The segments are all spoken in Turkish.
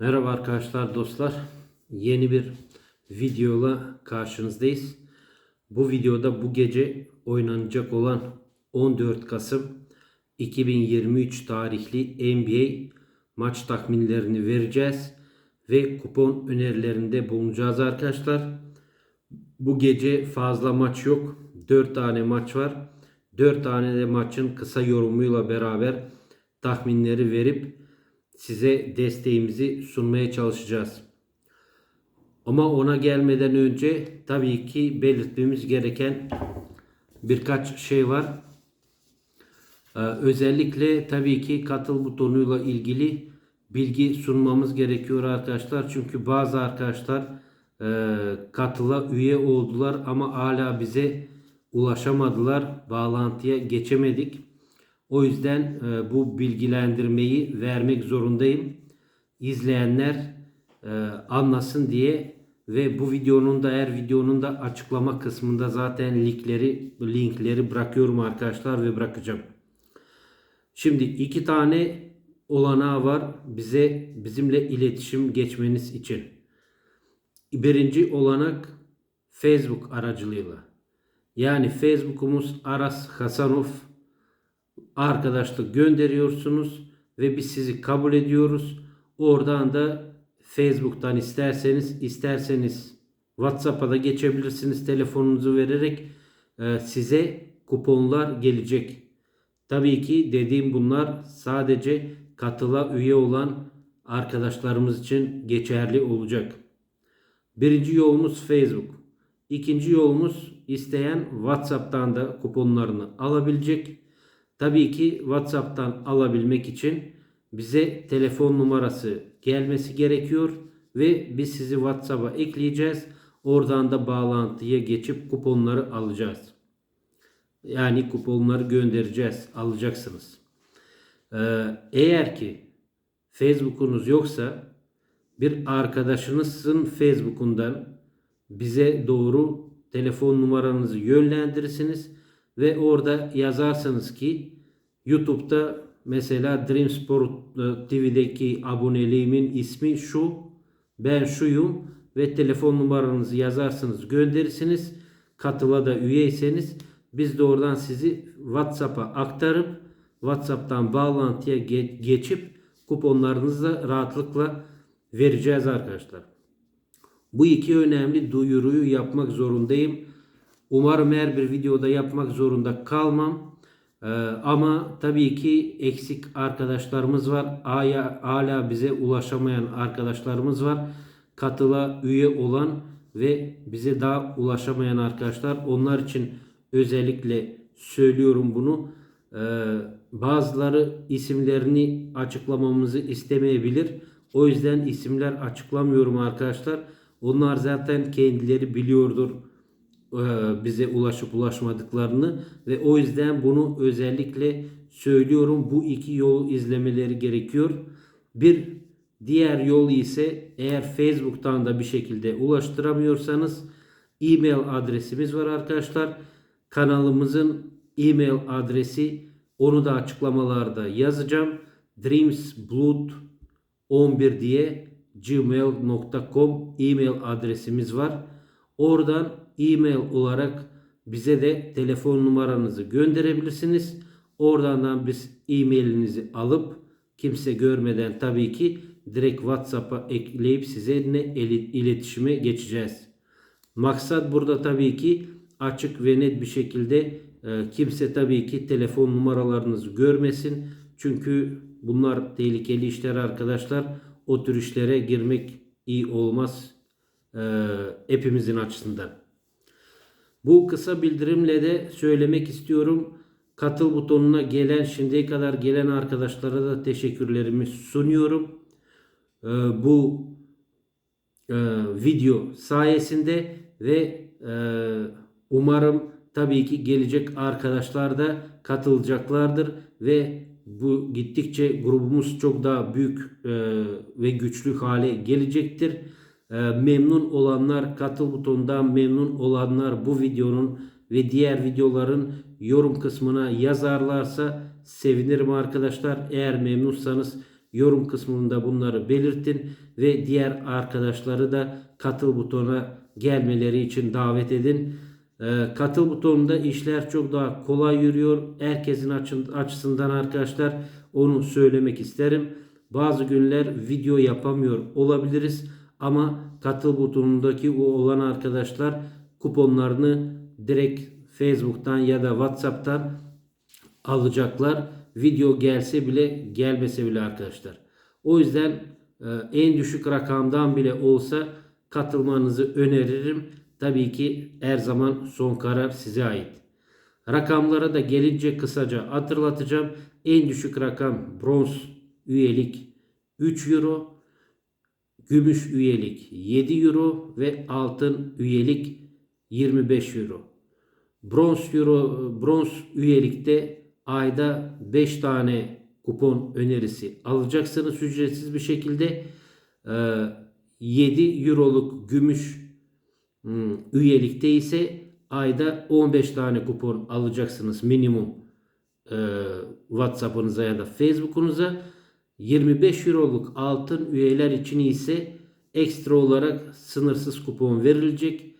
Merhaba arkadaşlar dostlar. Yeni bir videoyla karşınızdayız. Bu videoda bu gece oynanacak olan 14 Kasım 2023 tarihli NBA maç tahminlerini vereceğiz ve kupon önerilerinde bulunacağız arkadaşlar. Bu gece fazla maç yok. 4 tane maç var. 4 tane de maçın kısa yorumuyla beraber tahminleri verip size desteğimizi sunmaya çalışacağız. Ama ona gelmeden önce tabii ki belirtmemiz gereken birkaç şey var. Ee, özellikle tabii ki katıl butonuyla ilgili bilgi sunmamız gerekiyor arkadaşlar. Çünkü bazı arkadaşlar e, katıla üye oldular ama hala bize ulaşamadılar. Bağlantıya geçemedik. O yüzden e, bu bilgilendirmeyi vermek zorundayım. İzleyenler e, anlasın diye ve bu videonun da her videonun da açıklama kısmında zaten linkleri linkleri bırakıyorum arkadaşlar ve bırakacağım. Şimdi iki tane olanağı var bize bizimle iletişim geçmeniz için. Birinci olanak Facebook aracılığıyla. Yani Facebook'umuz Aras Hasanov arkadaşlık gönderiyorsunuz ve biz sizi kabul ediyoruz. Oradan da Facebook'tan isterseniz isterseniz WhatsApp'a da geçebilirsiniz telefonunuzu vererek e, size kuponlar gelecek. Tabii ki dediğim bunlar sadece katıla üye olan arkadaşlarımız için geçerli olacak. Birinci yolumuz Facebook. İkinci yolumuz isteyen WhatsApp'tan da kuponlarını alabilecek. Tabii ki WhatsApp'tan alabilmek için bize telefon numarası gelmesi gerekiyor ve biz sizi WhatsApp'a ekleyeceğiz. Oradan da bağlantıya geçip kuponları alacağız. Yani kuponları göndereceğiz, alacaksınız. Ee, eğer ki Facebook'unuz yoksa bir arkadaşınızın Facebook'undan bize doğru telefon numaranızı yönlendirirsiniz ve orada yazarsanız ki YouTube'da mesela Dream Sport e, TV'deki aboneliğimin ismi şu ben şuyum ve telefon numaranızı yazarsınız gönderirsiniz katıla da üyeyseniz biz de oradan sizi WhatsApp'a aktarıp WhatsApp'tan bağlantıya ge- geçip kuponlarınızı da rahatlıkla vereceğiz arkadaşlar. Bu iki önemli duyuruyu yapmak zorundayım. Umarım her bir videoda yapmak zorunda kalmam. Ee, ama tabii ki eksik arkadaşlarımız var. Hala, hala bize ulaşamayan arkadaşlarımız var. Katıla üye olan ve bize daha ulaşamayan arkadaşlar. Onlar için özellikle söylüyorum bunu. Ee, bazıları isimlerini açıklamamızı istemeyebilir. O yüzden isimler açıklamıyorum arkadaşlar. Onlar zaten kendileri biliyordur bize ulaşıp ulaşmadıklarını ve o yüzden bunu özellikle söylüyorum. Bu iki yol izlemeleri gerekiyor. Bir diğer yol ise eğer Facebook'tan da bir şekilde ulaştıramıyorsanız e-mail adresimiz var arkadaşlar. Kanalımızın e-mail adresi onu da açıklamalarda yazacağım. dreamsblood11 diye gmail.com e-mail adresimiz var. Oradan e-mail olarak bize de telefon numaranızı gönderebilirsiniz. Oradan biz e-mailinizi alıp kimse görmeden tabii ki direkt WhatsApp'a ekleyip size ne iletişime geçeceğiz. Maksat burada tabii ki açık ve net bir şekilde e, kimse tabii ki telefon numaralarınızı görmesin. Çünkü bunlar tehlikeli işler arkadaşlar. O tür işlere girmek iyi olmaz e, hepimizin açısından. Bu kısa bildirimle de söylemek istiyorum. Katıl butonuna gelen şimdiye kadar gelen arkadaşlara da teşekkürlerimi sunuyorum. E, bu e, video sayesinde ve e, umarım tabii ki gelecek arkadaşlar da katılacaklardır ve bu gittikçe grubumuz çok daha büyük e, ve güçlü hale gelecektir. E, memnun olanlar katıl butonundan memnun olanlar bu videonun ve diğer videoların yorum kısmına yazarlarsa sevinirim arkadaşlar. Eğer memnunsanız Yorum kısmında bunları belirtin ve diğer arkadaşları da katıl butonuna gelmeleri için davet edin. Ee, katıl butonunda işler çok daha kolay yürüyor. Herkesin açısından arkadaşlar onu söylemek isterim. Bazı günler video yapamıyor olabiliriz ama katıl butonundaki o olan arkadaşlar kuponlarını direkt Facebook'tan ya da WhatsApp'tan alacaklar. Video gelse bile gelmese bile arkadaşlar. O yüzden e, en düşük rakamdan bile olsa katılmanızı öneririm. Tabii ki her zaman son karar size ait. Rakamlara da gelince kısaca hatırlatacağım. En düşük rakam bronz üyelik 3 euro, gümüş üyelik 7 euro ve altın üyelik 25 euro. Bronz euro bronz üyelikte ayda 5 tane kupon önerisi alacaksınız ücretsiz bir şekilde. Ee, 7 euroluk gümüş hmm, üyelikte ise ayda 15 tane kupon alacaksınız minimum e, WhatsApp'ınıza ya da Facebook'unuza. 25 euroluk altın üyeler için ise ekstra olarak sınırsız kupon verilecek.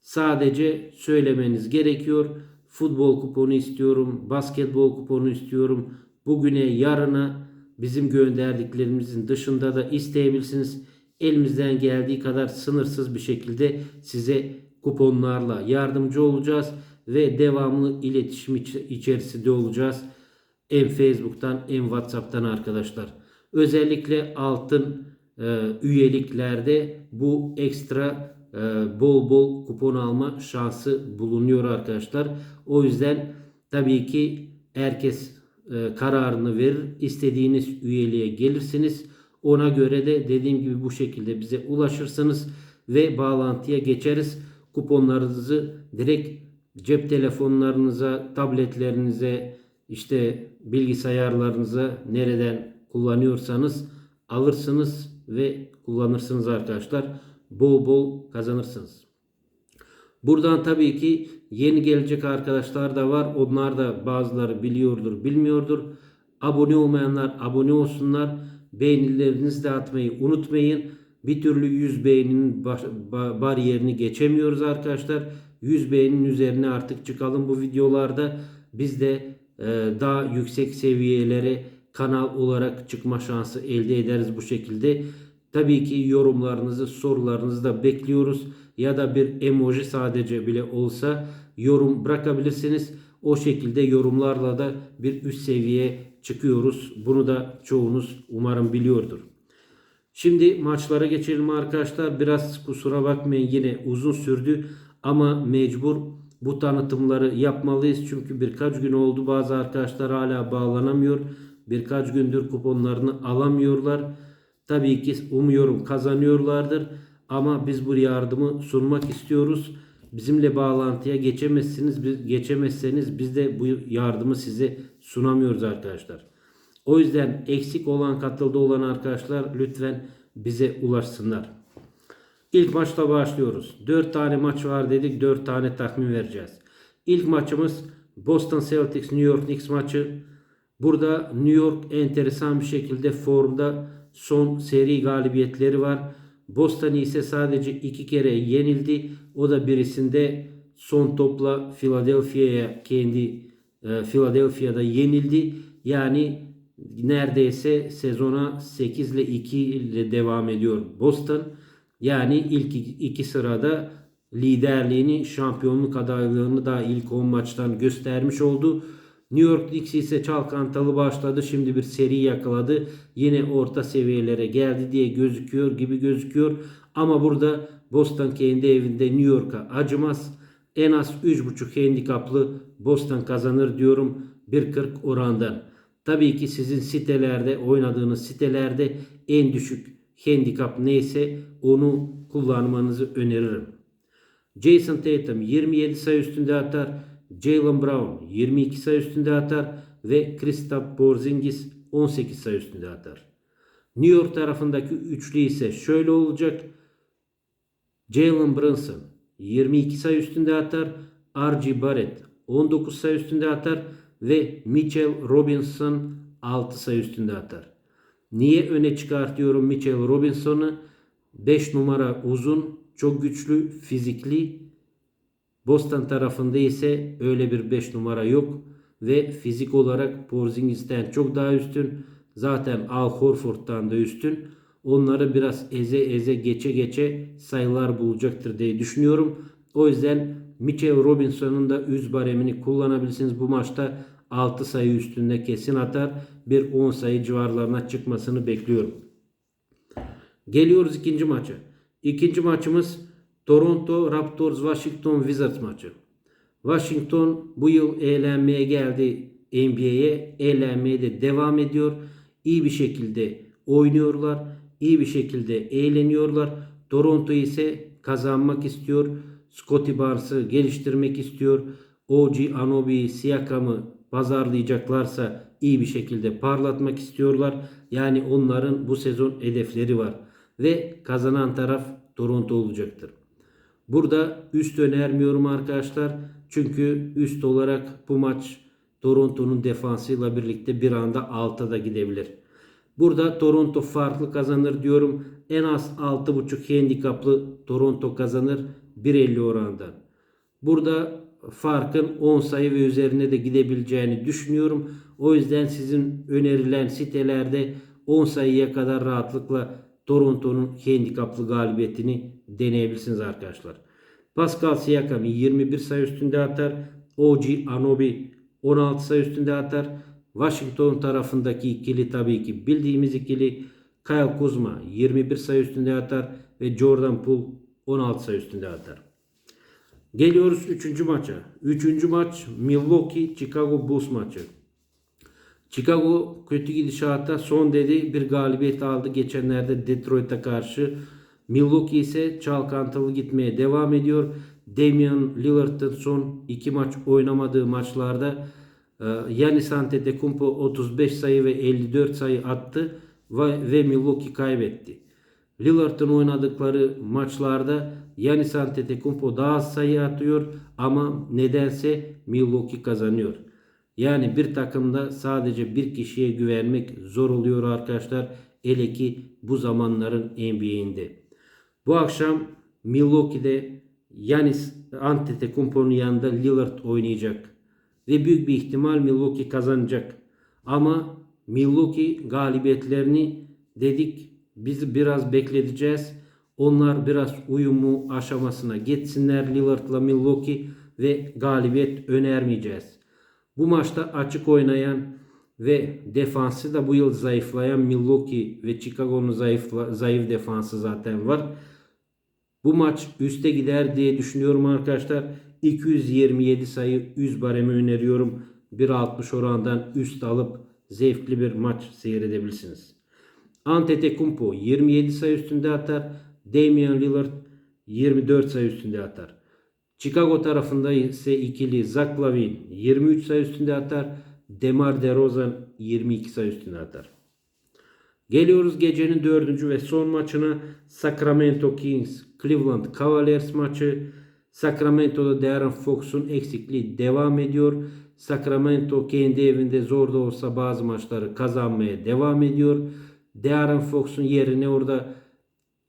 Sadece söylemeniz gerekiyor. Futbol kuponu istiyorum, basketbol kuponu istiyorum. Bugüne, yarına bizim gönderdiklerimizin dışında da isteyebilirsiniz. Elimizden geldiği kadar sınırsız bir şekilde size kuponlarla yardımcı olacağız ve devamlı iletişim iç- içerisinde olacağız. Hem Facebook'tan hem WhatsApp'tan arkadaşlar. Özellikle altın e, üyeliklerde bu ekstra e, bol bol kupon alma şansı bulunuyor arkadaşlar. O yüzden tabii ki herkes e, kararını verir. İstediğiniz üyeliğe gelirsiniz. Ona göre de dediğim gibi bu şekilde bize ulaşırsınız ve bağlantıya geçeriz. Kuponlarınızı direkt cep telefonlarınıza, tabletlerinize, işte bilgisayarlarınıza nereden kullanıyorsanız alırsınız ve kullanırsınız arkadaşlar. Bol bol kazanırsınız. Buradan tabii ki yeni gelecek arkadaşlar da var. Onlar da bazıları biliyordur, bilmiyordur. Abone olmayanlar abone olsunlar. Beğenilerinizi de atmayı unutmayın. Bir türlü 100 beğeninin baş- ba- bariyerini geçemiyoruz arkadaşlar. 100 beğeninin üzerine artık çıkalım bu videolarda. Biz de e, daha yüksek seviyelere kanal olarak çıkma şansı elde ederiz bu şekilde. Tabii ki yorumlarınızı, sorularınızı da bekliyoruz. Ya da bir emoji sadece bile olsa yorum bırakabilirsiniz. O şekilde yorumlarla da bir üst seviyeye çıkıyoruz. Bunu da çoğunuz umarım biliyordur. Şimdi maçlara geçelim arkadaşlar. Biraz kusura bakmayın yine uzun sürdü ama mecbur bu tanıtımları yapmalıyız. Çünkü birkaç gün oldu bazı arkadaşlar hala bağlanamıyor. Birkaç gündür kuponlarını alamıyorlar. Tabii ki umuyorum kazanıyorlardır. Ama biz bu yardımı sunmak istiyoruz. Bizimle bağlantıya geçemezsiniz. Biz, geçemezseniz biz de bu yardımı size sunamıyoruz arkadaşlar. O yüzden eksik olan katıldı olan arkadaşlar lütfen bize ulaşsınlar. İlk maçla başlıyoruz. 4 tane maç var dedik. 4 tane tahmin vereceğiz. İlk maçımız Boston Celtics New York Knicks maçı. Burada New York enteresan bir şekilde formda son seri galibiyetleri var. Boston ise sadece iki kere yenildi. O da birisinde son topla Philadelphia'ya kendi e, Philadelphia'da yenildi. Yani neredeyse sezona 8 ile 2 ile devam ediyor Boston. Yani ilk iki, sırada liderliğini, şampiyonluk adaylığını da ilk 10 maçtan göstermiş oldu. New York Knicks ise çalkantalı başladı. Şimdi bir seri yakaladı. Yine orta seviyelere geldi diye gözüküyor gibi gözüküyor. Ama burada Boston kendi evinde New York'a acımaz. En az 3.5 handikaplı Boston kazanır diyorum 1.40 orandan. Tabii ki sizin sitelerde oynadığınız sitelerde en düşük handikap neyse onu kullanmanızı öneririm. Jason Tatum 27 sayı üstünde atar. Jalen Brown 22 sayı üstünde atar ve Kristaps Porzingis 18 sayı üstünde atar. New York tarafındaki üçlü ise şöyle olacak. Jalen Brunson 22 sayı üstünde atar. R.J. Barrett 19 sayı üstünde atar ve Mitchell Robinson 6 sayı üstünde atar. Niye öne çıkartıyorum Mitchell Robinson'ı? 5 numara uzun, çok güçlü, fizikli. Boston tarafında ise öyle bir 5 numara yok ve fizik olarak Porzingis'ten çok daha üstün. Zaten Al Horford'dan da üstün. Onları biraz eze eze geçe geçe sayılar bulacaktır diye düşünüyorum. O yüzden Mitchell Robinson'un da üz baremini kullanabilirsiniz. Bu maçta 6 sayı üstünde kesin atar. Bir 10 sayı civarlarına çıkmasını bekliyorum. Geliyoruz ikinci maça. İkinci maçımız Toronto Raptors Washington Wizards maçı. Washington bu yıl eğlenmeye geldi NBA'ye. Eğlenmeye de devam ediyor. İyi bir şekilde oynuyorlar. İyi bir şekilde eğleniyorlar. Toronto ise kazanmak istiyor. Scottie Barnes'ı geliştirmek istiyor. OG Anobi Siakam'ı pazarlayacaklarsa iyi bir şekilde parlatmak istiyorlar. Yani onların bu sezon hedefleri var. Ve kazanan taraf Toronto olacaktır. Burada üst önermiyorum arkadaşlar. Çünkü üst olarak bu maç Toronto'nun defansıyla birlikte bir anda alta da gidebilir. Burada Toronto farklı kazanır diyorum. En az 6.5 handikaplı Toronto kazanır 1.50 oranında. Burada farkın 10 sayı ve üzerine de gidebileceğini düşünüyorum. O yüzden sizin önerilen sitelerde 10 sayıya kadar rahatlıkla Toronto'nun handikaplı galibiyetini deneyebilirsiniz arkadaşlar. Pascal Siakam 21 sayı üstünde atar. OG Anobi 16 sayı üstünde atar. Washington tarafındaki ikili tabii ki bildiğimiz ikili Kyle Kuzma 21 sayı üstünde atar ve Jordan Poole 16 sayı üstünde atar. Geliyoruz 3. maça. 3. maç Milwaukee Chicago Bulls maçı. Chicago kötü gidişata son dedi bir galibiyet aldı geçenlerde Detroit'e karşı. Milwaukee ise çalkantılı gitmeye devam ediyor. Damian Lillard'ın son iki maç oynamadığı maçlarda Yanis Antetokounmpo 35 sayı ve 54 sayı attı ve, ve Milwaukee kaybetti. Lillard'ın oynadıkları maçlarda Yanis Antetokounmpo daha az sayı atıyor ama nedense Milwaukee kazanıyor. Yani bir takımda sadece bir kişiye güvenmek zor oluyor arkadaşlar. Hele ki bu zamanların NBA'inde. Bu akşam Milwaukee'de Yanis Antetokounmpo'nun yanında Lillard oynayacak. Ve büyük bir ihtimal Milwaukee kazanacak. Ama Milwaukee galibiyetlerini dedik biz biraz bekleteceğiz. Onlar biraz uyumu aşamasına geçsinler Lillard'la Milwaukee ve galibiyet önermeyeceğiz. Bu maçta açık oynayan ve defansı da bu yıl zayıflayan Milwaukee ve Chicago'nun zayıf, zayıf defansı zaten var. Bu maç üste gider diye düşünüyorum arkadaşlar. 227 sayı 100 baremi öneriyorum. 1.60 orandan üst alıp zevkli bir maç seyredebilirsiniz. Antetokounmpo 27 sayı üstünde atar. Damian Lillard 24 sayı üstünde atar. Chicago tarafında ise ikili Zach Lavine 23 sayı üstünde atar. Demar DeRozan 22 sayı üstünde atar. Geliyoruz gecenin dördüncü ve son maçına Sacramento Kings Cleveland Cavaliers maçı. Sacramento'da Darren Fox'un eksikliği devam ediyor. Sacramento kendi evinde zor da olsa bazı maçları kazanmaya devam ediyor. Darren Fox'un yerine orada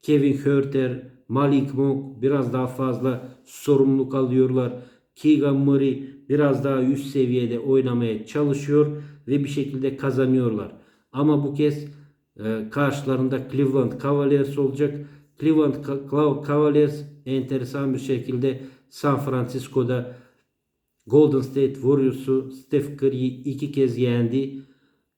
Kevin Hurter, Malik Monk biraz daha fazla sorumluluk alıyorlar. Keegan Murray biraz daha üst seviyede oynamaya çalışıyor ve bir şekilde kazanıyorlar. Ama bu kez e, karşılarında Cleveland Cavaliers olacak. Cleveland Cavaliers enteresan bir şekilde San Francisco'da Golden State Warriors'u Steph Curry'i iki kez yendi.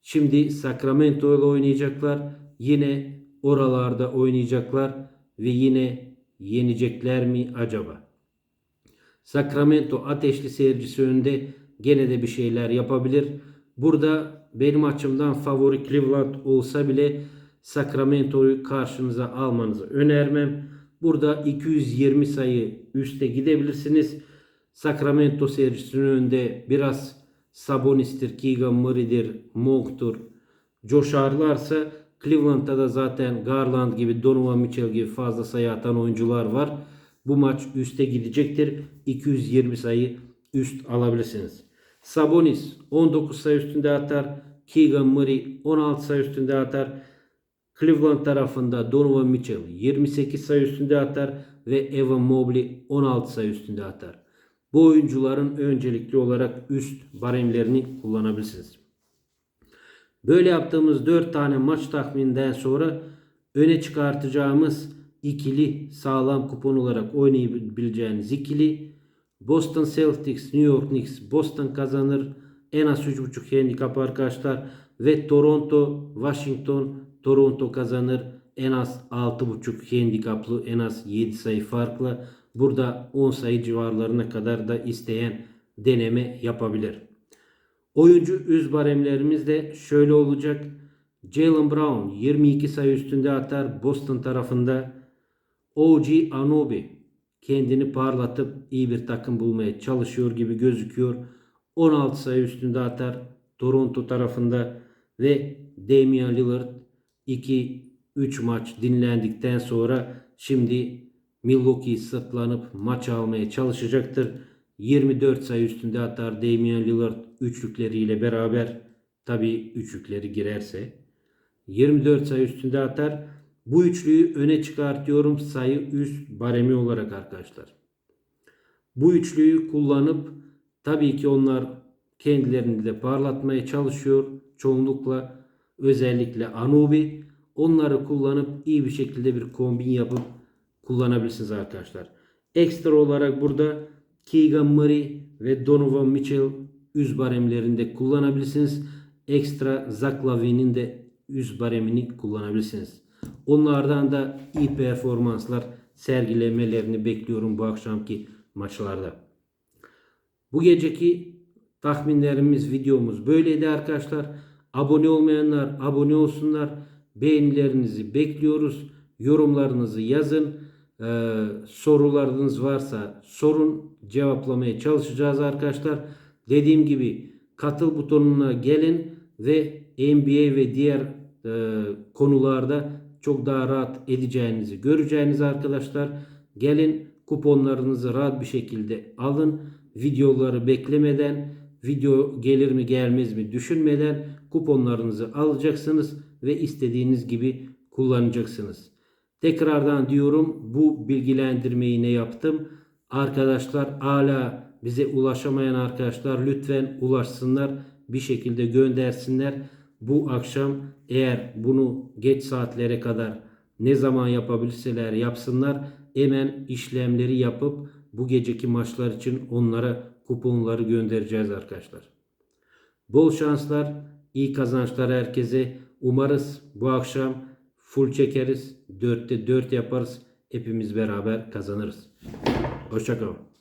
Şimdi Sacramento ile oynayacaklar. Yine oralarda oynayacaklar ve yine yenecekler mi acaba? Sacramento ateşli seyircisi önünde gene de bir şeyler yapabilir. Burada benim açımdan favori Cleveland olsa bile Sacramento'yu karşınıza almanızı önermem. Burada 220 sayı üste gidebilirsiniz. Sacramento seyircisinin önünde biraz Sabonis'tir, Keegan Murray'dir, Monk'tur. Coşarlarsa Cleveland'da da zaten Garland gibi, Donovan Mitchell gibi fazla sayı atan oyuncular var. Bu maç üste gidecektir. 220 sayı üst alabilirsiniz. Sabonis 19 sayı üstünde atar. Keegan Murray 16 sayı üstünde atar. Cleveland tarafında Donovan Mitchell 28 sayı üstünde atar ve Evan Mobley 16 sayı üstünde atar. Bu oyuncuların öncelikli olarak üst baremlerini kullanabilirsiniz. Böyle yaptığımız 4 tane maç tahmininden sonra öne çıkartacağımız ikili sağlam kupon olarak oynayabileceğiniz ikili Boston Celtics, New York Knicks, Boston kazanır. En az 3.5 handikap arkadaşlar. Ve Toronto, Washington, Toronto kazanır. En az 6.5 handikaplı, en az 7 sayı farklı. Burada 10 sayı civarlarına kadar da isteyen deneme yapabilir. Oyuncu üz baremlerimiz de şöyle olacak. Jalen Brown 22 sayı üstünde atar Boston tarafında. OG Anunoby kendini parlatıp iyi bir takım bulmaya çalışıyor gibi gözüküyor. 16 sayı üstünde atar Toronto tarafında ve Damian Lillard 2-3 maç dinlendikten sonra şimdi Milwaukee'yi sırtlanıp maç almaya çalışacaktır. 24 sayı üstünde atar Damian Lillard üçlükleriyle beraber tabi üçlükleri girerse 24 sayı üstünde atar. Bu üçlüyü öne çıkartıyorum sayı üst baremi olarak arkadaşlar. Bu üçlüyü kullanıp tabii ki onlar kendilerini de parlatmaya çalışıyor. Çoğunlukla özellikle Anubi onları kullanıp iyi bir şekilde bir kombin yapıp kullanabilirsiniz arkadaşlar. Ekstra olarak burada Keegan Murray ve Donovan Mitchell üz baremlerinde kullanabilirsiniz. Ekstra Zach Lavine'in de üz baremini kullanabilirsiniz. Onlardan da iyi performanslar sergilemelerini bekliyorum bu akşamki maçlarda. Bu geceki tahminlerimiz videomuz böyleydi arkadaşlar. Abone olmayanlar abone olsunlar. Beğenilerinizi bekliyoruz. Yorumlarınızı yazın. Ee, sorularınız varsa sorun cevaplamaya çalışacağız arkadaşlar. Dediğim gibi katıl butonuna gelin ve NBA ve diğer e, konularda çok daha rahat edeceğinizi göreceğiniz arkadaşlar. Gelin kuponlarınızı rahat bir şekilde alın. Videoları beklemeden, video gelir mi gelmez mi düşünmeden kuponlarınızı alacaksınız ve istediğiniz gibi kullanacaksınız. Tekrardan diyorum bu bilgilendirmeyi ne yaptım? Arkadaşlar hala bize ulaşamayan arkadaşlar lütfen ulaşsınlar. Bir şekilde göndersinler. Bu akşam eğer bunu geç saatlere kadar ne zaman yapabilirseler yapsınlar. Hemen işlemleri yapıp bu geceki maçlar için onlara kuponları göndereceğiz arkadaşlar. Bol şanslar, iyi kazançlar herkese. Umarız bu akşam full çekeriz. 4'te 4 yaparız. Hepimiz beraber kazanırız. Hoşçakalın.